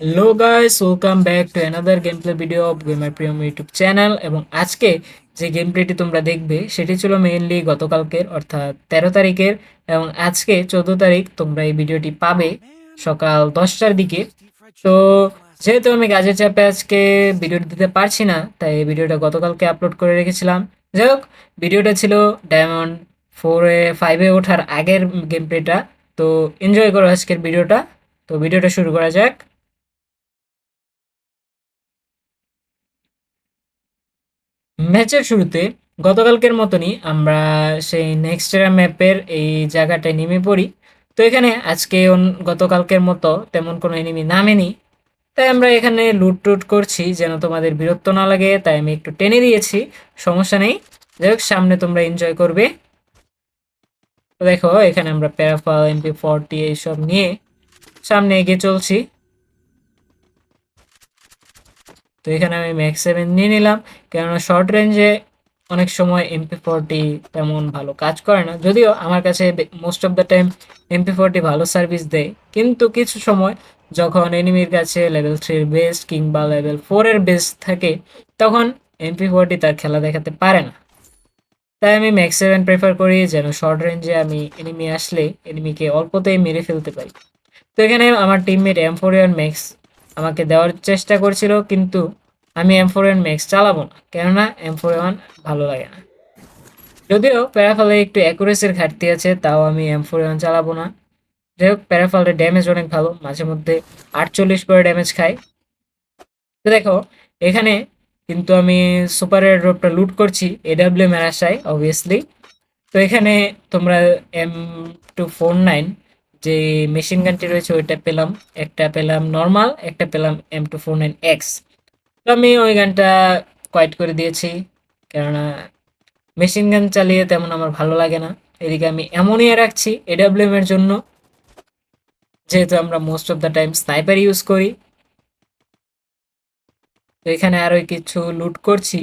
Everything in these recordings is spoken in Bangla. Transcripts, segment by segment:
Hello guys welcome back to another game play video of gamer Priyam YouTube channel এবং আজকে যে গেম প্লেটি তোমরা দেখবে, সেটি ছিল মেইনলি গতকালকের, অর্থাৎ তেরো তারিখের। এবং আজকে চোদ্দ তারিখ তোমরা এই ভিডিওটি পাবে সকাল দশটার দিকে। তো যেহেতু আমি কাজের চাপে আজকে ভিডিও দিতে পারছি না, তাই এই ভিডিওটা গতকালকে আপলোড করে রেখেছিলাম। যাই হোক ভিডিওটা ছিল ডায়মন্ড ফোরে ফাইভে ওঠার আগের গেম প্লেটা তো এনজয় করো আজকের ভিডিওটা তো ভিডিওটা শুরু করা যাক। ম্যাচের শুরুতে গতকালকের মতনই আমরা সেই নেক্সট ম্যাপের এই জায়গাটায় নেমে পড়ি। তো এখানে আজকে গতকালকের মতো তেমন কোনো এনিমি নামেনি। তাই আমরা এখানে লুট টুট করছি যেন তোমাদের বিরক্ত না লাগে, তাই আমি একটু টেনে দিয়েছি, সমস্যা নেই। যাই হোক, সামনে তোমরা এনজয় করবে। দেখো, এখানে আমরা প্যারাফল এমপি ফর্টি এইসব নিয়ে সামনে এগিয়ে চলছি। তো এখানে আমি ম্যাক্স সেভেন নিয়ে নিলাম। কেননা শর্ট রেঞ্জে অনেক সময় এমপি ফোরটি তেমন ভালো কাজ করে না। যদিও আমার কাছে most of the time MP forty ভালো সার্ভিস দেয়। কিন্তু কিছু সময় যখন এনিমির কাছে লেভেল থ্রির বেস্ট কিংবা লেভেল ফোরের বেস্ট থাকে, তখন এমপি ফোরটি তার খেলা দেখাতে পারে না। তাই আমি ম্যাক্স সেভেন প্রেফার করি যেন শর্ট রেঞ্জে আমি এনিমি আসলে এনিমিকে অল্পতেই মেরে ফেলতে পারি। তো এখানে আমার টিমমেট এম ফোর ম্যাক্স আমাকে দেওয়ার চেষ্টা করছিল, কিন্তু আমি এম ফোর এন ম্যাক্স চালাবো না, কেননা এম ফোর ওয়ান ভালো লাগে না। যদিও প্যারাফলে একটু অ্যাকুরেসির ঘাটতি আছে, তাও আমি এম ফোর ওয়ান চালাবো না। যাই হোক প্যারাফলের ড্যামেজ অনেক ভালো, মাঝে মধ্যে আটচল্লিশ করে ড্যামেজ খাই। তো দেখো, এখানে কিন্তু আমি সুপারের ড্রপটা লুট করছি এডাব্লিউ আশায় অবভিয়াসলি তো এখানে তোমরা এম টু ফোর নাইন যে মেশিন গানটি রয়েছে, ওইটা পেলাম। একটা পেলাম নর্মাল একটা পেলাম M two four nine X তো আমি ওই গানটা কোয়াইট করে দিয়েছি, কেননা মেশিন গান চালিয়ে তেমন আমার ভালো লাগে না। এদিকে আমি অ্যামোনিয়া রাখছি এডাব্লিউএম এর জন্য। যেহেতু আমরা most of the time sniper use করি। তো এখানে আরও কিছু লুট করছি।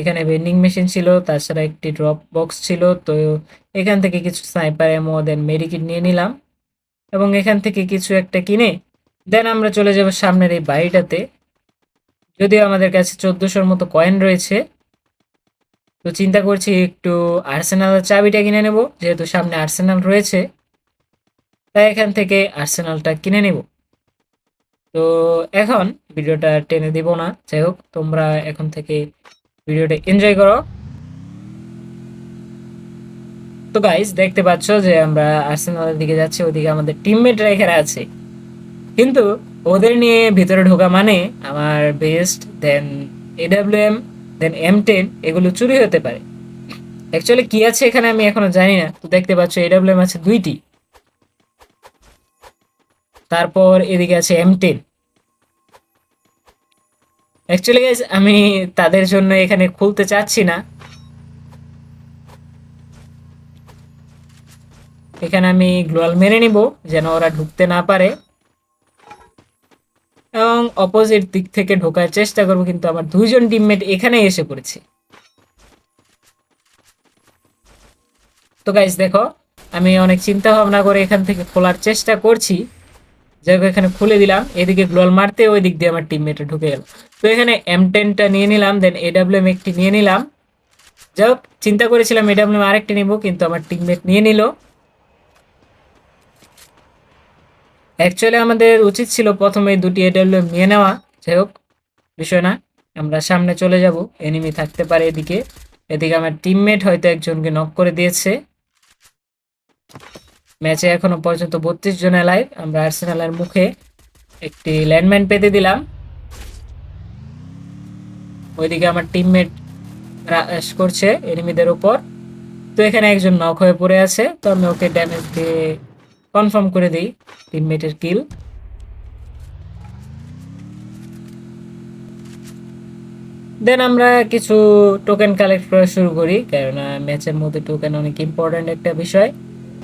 এখানে ভেন্ডিং মেশিন ছিল তাছাড়া একটি ড্রপ বক্স ছিল, তো এখান থেকে কিছু স্নাইপার এমো দেন মেডিকিট নিয়ে নিলাম এবং এখান থেকে কিছু একটা কিনে দেন আমরা চলে যাব সামনের এই বাড়িটাতে। যদিও আমাদের কাছে চোদ্দোশোর মতো কয়েন রয়েছে, তো চিন্তা করছি একটু আর্সেনালের চাবিটা কিনে নেব, যেহেতু সামনে আর্সেনাল রয়েছে, তাই এখান থেকে আর্সেনালটা কিনে নেব। তো এখন ভিডিওটা টেনে দিব না, যাই হোক, তোমরা এখন থেকে ভিডিওটা এনজয় করো। তো গাইস দেখতে পাচ্ছ যে আমরা আর্সেনালের দিকে যাচ্ছি, ওদিকে আমাদের টিমমেটরা এখানে আছে। কিন্তু ওদের নিয়ে ভিতরে ঢোকা মানে আমার best then AW M then M ten এগুলো চুরি হতে পারে। অ্যাকচুয়ালি কি আছে এখানে আমি এখনও জানি না। তো দেখতে পাচ্ছ এডাব্লিউএম আছে দুইটি। তারপর এদিকে আছে এম টেন অ্যাকচুয়ালি গাইজ আমি তাদের জন্য এখানে খুলতে চাচ্ছি না। এখানে আমি গ্লোয়াল মেরে নিব, যেন ওরা ঢুকতে না পারে। এবং অপোজিট দিক থেকে ঢোকার চেষ্টা করব, কিন্তু আমার দুইজন টিমমেট এখানে এসে পড়েছে। তো গাইজ দেখো, আমি অনেক চিন্তা ভাবনা করে এখান থেকে খোলার চেষ্টা করছি। যাই হোক, এখানে খুলে দিলাম। এদিকে গ্লোয়াল মারতে ওই দিক দিয়ে আমার টিমমেটে ঢুকে গেল। তো এখানে এম টেনটা নিয়ে নিলাম দেন এডাব্লিউএম একটি নিয়ে নিলাম। যাই হোক, চিন্তা করেছিলাম এডাব্লিউএম আরেকটি নিব, কিন্তু আমার টিমমেট নিয়ে নিল। অ্যাকচুয়ালি আমাদের উচিত ছিল প্রথমে দুটি এডাব্লিউএম নিয়ে নেওয়া। যাই হোক, বিষয় না, আমরা সামনে চলে যাব। এনিমি থাকতে পারে এদিকে। এদিকে আমার টিমমেট হয়তো একজনকে নক করে দিয়েছে। ম্যাচে এখনও পর্যন্ত বত্রিশ জন লাইভ আমরা আর্সেনালের মুখে একটি ল্যান্ডম্যান পেতে দিলাম। ওইদিকে আমার টিমমেট রাশ করছে এনিমিদের উপর। তো এখানে একজন নক হয়ে পড়ে আছে। তো আমি ওকে ড্যামেজ দিয়ে কনফার্ম করে দিই টিমমেটের কিল দেন আমরা কিছু টোকেন কালেক্ট করা শুরু করি, কেননা ম্যাচের মধ্যে টোকেন অনেক ইম্পর্ট্যান্ট একটা বিষয়।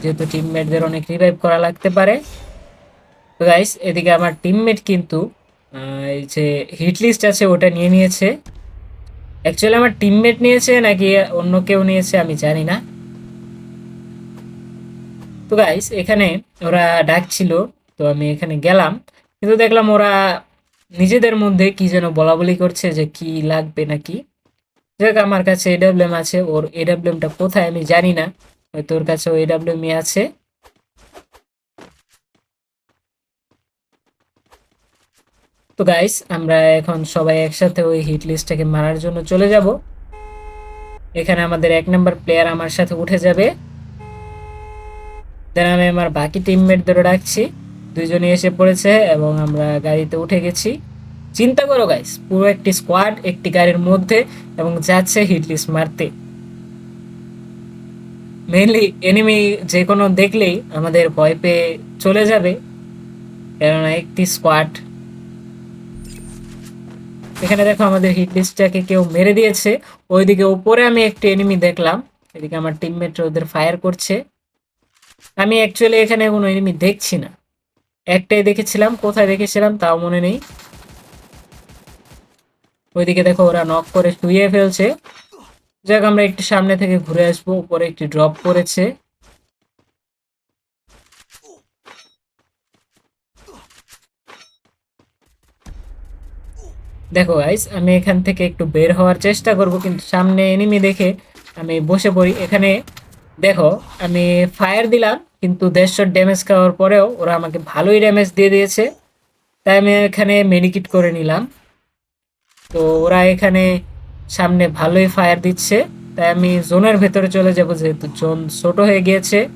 যেহেতু টিমমেটদের অনেক রিভাইভ করা লাগতে পারে। তো গাইস এদিকে আমার টিমমেট কিন্তু এই যে হিট লিস্ট আছে, ওটা নিয়ে নিয়েছে। অ্যাকচুয়ালি আমার টিমমেট নিয়েছে নাকি অন্য কেউ নিয়েছে, আমি জানি না। তো গাইস এখানে ওরা ডাকছিল, তো আমি এখানে গেলাম। কিন্তু দেখলাম ওরা নিজেদের মধ্যে কি যেন বলা বলি করছে যে কি লাগবে নাকি। যাক, আমার কাছে এডাব্লিউএম আছে, ওর এডাব্লিউএমটা কোথায় আমি জানি না। ওর কাছে এডাব্লিউএম আছে? তো গাইস আমরা এখন সবাই একসাথে ওই হিট লিস্টটাকে মারার জন্য চলে যাব। এখানে আমাদের এক নম্বর প্লেয়ার আমার সাথে উঠে যাবে। দেন আমি আমার বাকি টিমমেটদেরও ডাকছি দুইজনই এসে পড়েছে এবং আমরা গাড়িতে উঠে গেছি। চিন্তা করো গাইস পুরো একটি স্কোয়াড একটি গাড়ির মধ্যে এবং যাচ্ছে হিট লিস্ট মারতে। মেইনলি এনিমি যে কোনো দেখলেই আমাদের ভয় পেয়ে চলে যাবে। কেননা একটি স্কোয়াড এখানে দেখো আমাদের হিট লিস্টটাকে কেউ মেরে দিয়েছে। ওইদিকে উপরে আমি একটি এনিমি দেখলাম। এদিকে আমার টিমমেট ওদের ফায়ার করছে। আমি অ্যাকচুয়ালি এখানে কোনো এনিমি দেখছি না। একটাই দেখেছিলাম, কোথায় দেখেছিলাম তাও মনে নেই। ওইদিকে দেখো ওরা নক করে শুয়ে ফেলছে। যাক, আমরা একটু সামনে থেকে ঘুরে আসব। উপরে একটি ড্রপ করেছে দেখো গাইস আমি এখান থেকে একটু বের হওয়ার চেষ্টা করব, কিন্তু সামনে এনিমি দেখে আমি বসে পড়ি। এখানে দেখো, আমি ফায়ার দিলাম, কিন্তু দেড়শো ড্যামেজ খাওয়ার পরেও ওরা আমাকে ভালোই ড্যামেজ দিয়ে দিয়েছে। তাই আমি এখানে মেডিকিট করে নিলাম। তো ওরা এখানে সামনে ভালোই ফায়ার দিচ্ছে। তাই আমি জোনের ভেতরে চলে যাব যেহেতু জোন ছোট হয়ে গিয়েছে।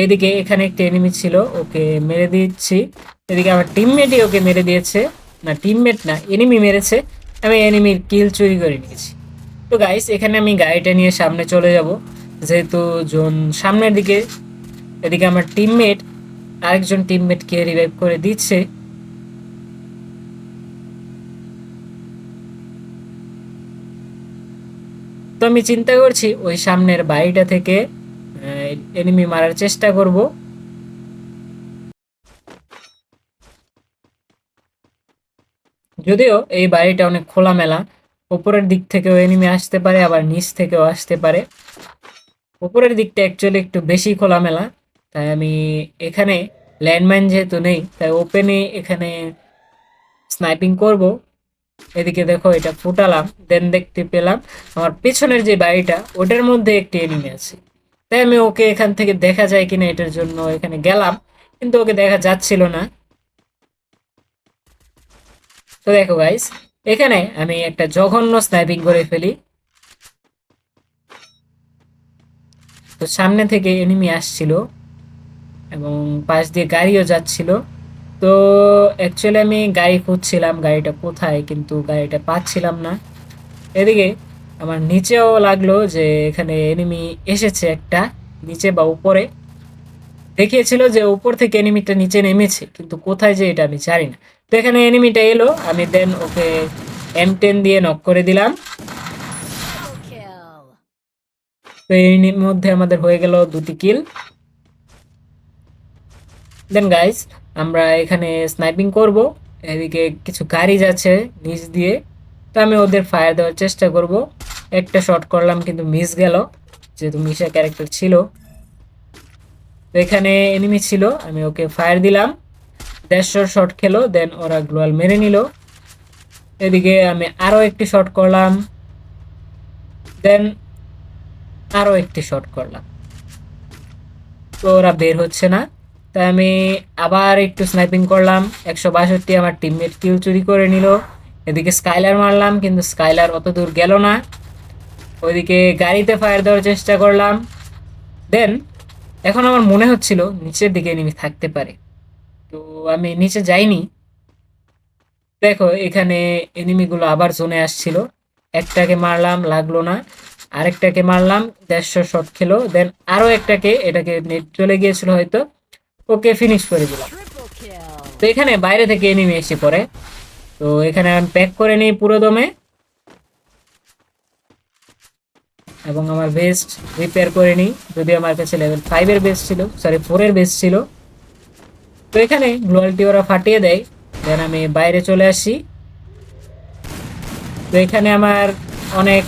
এইদিকে এখানে একটি এনিমি ছিল, ওকে মেরে দিচ্ছি। এদিকে আমার টিমমেটই ওকে মেরে দিয়েছে। না টিমমেট না এনিমি মেরেছে। আমি এনিমির কিল চুরি করে নিয়েছি। তো গাইস এখানে আমি গাড়িটা নিয়ে সামনে চলে যাব। যেহেতু জোন সামনের দিকে, এদিকে আমার টিমমেট আরেকজন টিমমেটকে রিভাইভ করে দিচ্ছে। তো আমি চিন্তা করছি ওই সামনের বাড়িটা থেকে এনিমি মারার চেষ্টা করব। যদিও এই বাড়িটা অনেক খোলামেলা উপরের দিক থেকেও এনিমি আসতে পারে, আবার নিচ থেকেও আসতে পারে। উপরের দিকটা অ্যাকচুয়ালি একটু বেশি খোলামেলা, তাই আমি এখানে ল্যান্ডমাইন যেহেতু নেই, তাই ওপেনে এখানে স্নাইপিং করব। এদিকে দেখো, এটা ফুটালাম দেন দেখতে পেলাম আমার পেছনের যে বাড়িটা, ওটার মধ্যে একটি এনিমি আছে। তাই আমি ওকে এখান থেকে দেখা যায় কিনা এটার জন্য এখানে গেলাম, কিন্তু ওকে দেখা যাচ্ছিল না। তো দেখো গাইস এখানে আমি একটা জঘন্য স্নাইপিং করে ফেলি। তো সামনে থেকে এনিমি আসছিল এবং পাশ দিয়ে গাড়িও যাচ্ছিল। তো অ্যাকচুয়ালি আমি গাড়ি খুঁজছিলাম, গাড়িটা কোথায় কিন্তু গাড়িটা পাচ্ছিলাম না। এদিকে আমার নিচেও লাগল যে এখানে এনিমি এসেছে একটা, নিচে বা উপরে। দেখিয়েছিল যে উপর থেকে এনিমিটা নিচে নেমেছে, কিন্তু কোথায় যে এটা আমি জানি না। তো এখানে এনিমিটা এলো, আমি দেন ওকে এম টেন দিয়ে নক করে দিলাম। তো এর মধ্যে আমাদের হয়ে গেল দুটি কিল দেন গাইস আমরা এখানে স্নাইপিং করব, এদিকে কিছু গাড়ি যাচ্ছে নিচ দিয়ে। তো আমি ওদের ফায়ার দেওয়ার চেষ্টা করব। একটা শট করলাম কিন্তু মিস গেল, যেহেতু মিশা ক্যারেক্টার ছিল। তো এখানে এনিমি ছিল, আমি ওকে ফায়ার দিলাম। দেড়শো শট খেলো দেন ওরা গ্লোয়াল মেরে নিল। এদিকে আমি আরও একটি শট করলাম দেন আরও একটি শট করলাম। তো ওরা বের হচ্ছে না। তাই আমি আবার একটু স্নাইপিং করলাম। একশো বাষট্টি আমার টিমমেট কিউ চুরি করে নিল। এদিকে স্কাইলার মারলাম, কিন্তু স্কাইলার অত দূর গেল না। ওইদিকে গাড়িতে ফায়ার দেওয়ার চেষ্টা করলাম। দেন এখন আমার মনে হচ্ছিল নিচের দিকে এনিমি থাকতে পারে। তো আমি নিচে যাইনি। দেখো, এখানে এনিমিগুলো আবার জোনে আসছিল। একটাকে মারলাম, লাগল না। আরেকটাকে মারলাম, দেড়শো শট খেলো। দেন আরও একটাকে, এটাকে নেট চলে গিয়েছিল হয়তো। ওকে ফিনিশ করে দিলাম। তো এখানে বাইরে থেকে এনিমি এসে পড়ে। তো এখানে আমি প্যাক করে নিই পুরো দমে। এবং আমার বেস্ট রিপেয়ার করে নিই। যদি আমার কাছে লেভেল ফাইভের বেস্ট ছিল সরি ফোরের বেস্ট ছিল। তো এখানে গ্লোয়ালটি ওরা ফাটিয়ে দেয়। দেন আমি বাইরে চলে আসি। তো এখানে আমার অনেক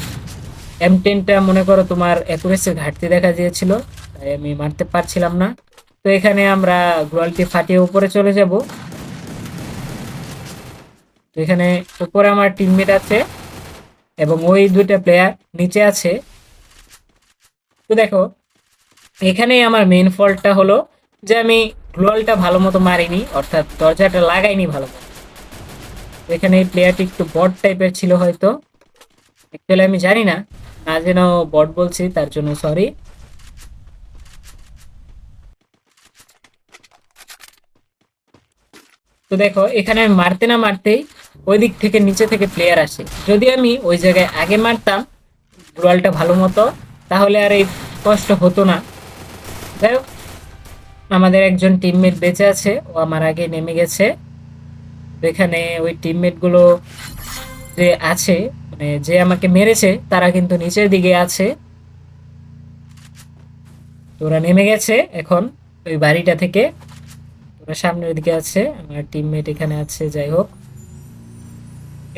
এম টেনটা মনে করো তোমার অ্যাকুরেসির ঘাটতি দেখা দিয়েছিল। তাই আমি মারতে পারছিলাম না। তো এখানে আমরা গ্লোয়ালটি ফাটিয়ে উপরে চলে যাব। তো এখানে উপরে আমার টিমমেট আছে এবং ওই দুইটা প্লেয়ার নিচে আছে। তো দেখো, এখানেই আমার মেন ফল্টটা হলো যে আমি গ্লোয়ালটা ভালো মতো মারিনি, অর্থাৎ দরজাটা লাগাইনি ভালো মতো। এখানে এই প্লেয়ারটি একটু বট টাইপের ছিল হয়তো। অ্যাকচুয়ালি আমি জানি না না যেন বট বলছি, তার জন্য সরি তো দেখো, এখানে আমি মারতে না মারতেই ওই দিক থেকে নিচে থেকে প্লেয়ার আসে। যদি আমি ওই জায়গায় আগে মারতাম গ্লোয়ালটা ভালো মতো, তাহলে আর এই কষ্ট হতো না। যাই হোক, আমাদের একজন টিমমেট বেঁচে আছে, ও আমার আগে নেমে গেছে। এখানে ওই টিমমেটগুলো যে আছে মানে যে আমাকে মেরেছে, তারা কিন্তু নিচের দিকে আছে। ওরা নেমে গেছে এখন ওই বাড়িটা থেকে। ওরা সামনের দিকে আছে, আমার টিমমেট এখানে আছে, যাই হোক।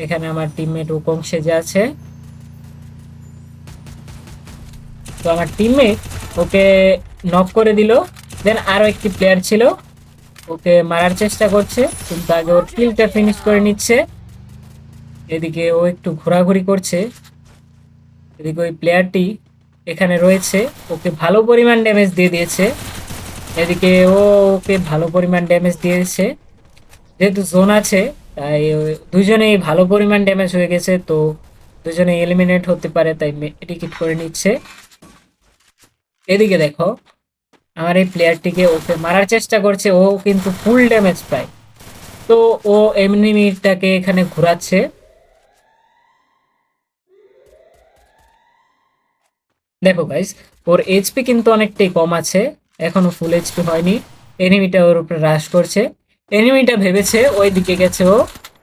এখানে আমার টিমমেট ওকং সেজে আছে। তো আমার টিমমেট ওকে নক করে দিল দেন আরও একটি প্লেয়ার ছিল, ওকে মারার চেষ্টা করছে, কিন্তু আগে ওর কিলটা ফিনিশ করে নিচ্ছে। এদিকে ও একটু ঘোরাঘুরি করছে। এদিকে ওই প্লেয়ারটি এখানে রয়েছে, ওকে ভালো পরিমাণ ড্যামেজ দিয়ে দিয়েছে। এদিকে ও ওকে ভালো পরিমাণ ড্যামেজ দিয়েছে। যেহেতু জোন আছে, তাই দুজনেই ভালো পরিমাণ ড্যামেজ হয়ে গেছে, তো দুজনে এলিমিনেট হতে পারে, তাই টিকিট করে নিচ্ছে। এদিকে দেখো, আমার এই প্লেয়ারটিকে ওকে মারার চেষ্টা করছে, ও কিন্তু ফুল ড্যামেজ পায়। তো ও এমনি এমনিমিটাকে এখানে ঘোরাচ্ছে। দেখো গাইস ওর এইচপি কিন্তু অনেকটাই কম আছে। এখনও ফুল এইচপি হয়নি। এনিমিটা ওর উপরে রাশ করছে। এনিমিটা ভেবেছে ওই দিকে গেছে ও,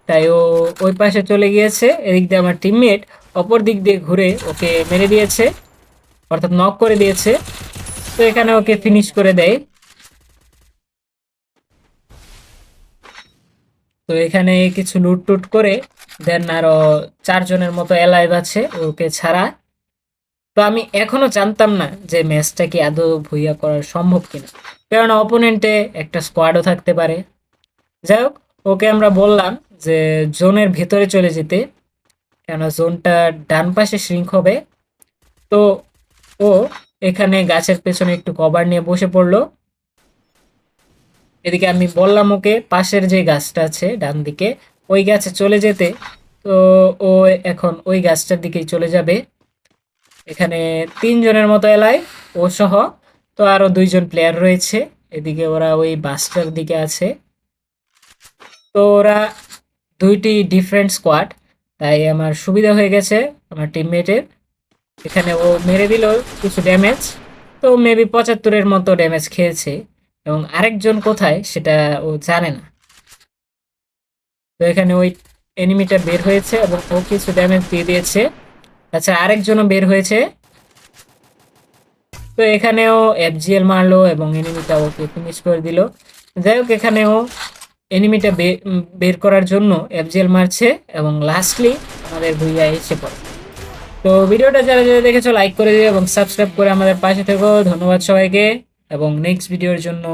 তাই ও ওই পাশে চলে গিয়েছে। এদিক দিয়ে আমার টিমমেট অপর দিক দিয়ে ঘুরে ওকে মেরে দিয়েছে, অর্থাৎ নক করে দিয়েছে। তো এখানে ওকে ফিনিশ করে দেয়। তো এখানে কিছু লুট টুট করে দেন আরও চারজনের মতো অ্যালাইভ আছে ওকে ছাড়া। তো আমি এখনও জানতাম না যে ম্যাচটা কি আদৌ ভুইয়া করা সম্ভব কিনা। কারণ অপোনেন্টে একটা স্কোয়াডও থাকতে পারে। যাই হোক, ওকে আমরা বললাম যে জোনের ভেতরে চলে যেতে কেন জোনটা ডান পাশে শ্রিঙ্ক হবে। তো ও এখানে গাছের পেছনে একটু কভার নিয়ে বসে পড়ল। এদিকে আমি বললাম ওকে, পাশের যে গাছটা আছে ডান দিকে, ওই গাছে চলে যেতে। তো ও এখন ওই গাছটার দিকেই চলে যাবে। এখানে তিনজনের মতো এলাই, ও সহ। তো আরও দুইজন প্লেয়ার রয়েছে। এদিকে ওরা ওই বাসটার দিকে আছে। তো ওরা দুইটি ডিফারেন্ট স্কোয়াড তাই আমার সুবিধা হয়ে গেছে আমার টিমমেটের এখানে ও মেরে দিল কিছু ড্যামেজ তো মেবি পঁচাত্তরের মতো ড্যামেজ খেয়েছে। এবং আরেকজন কোথায় সেটা ও জানে না। তো এখানে ওই এনিমিটা বের হয়েছে এবং ও কিছু ড্যামেজ দিয়ে দিয়েছে। আচ্ছা আরেকজনও বের হয়েছে। তো এখানেও এফজিএল মারলো এবং এনিমিটা ওকে ফিনিশ করে দিল। যাই হোক, এখানেও এনিমিটা বের করার জন্য এফজিএল মারছে এবং লাস্টলি আমাদের ভুইয়া এসে পড়ে। তো ভিডিওটা যারা যারা দেখেছ লাইক করে দিও এবং সাবস্ক্রাইব করে আমাদের পাশে থেকো। ধন্যবাদ সবাইকে এবং নেক্সট ভিডিওর জন্য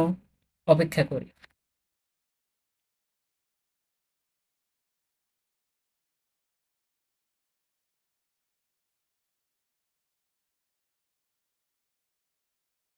অপেক্ষা করি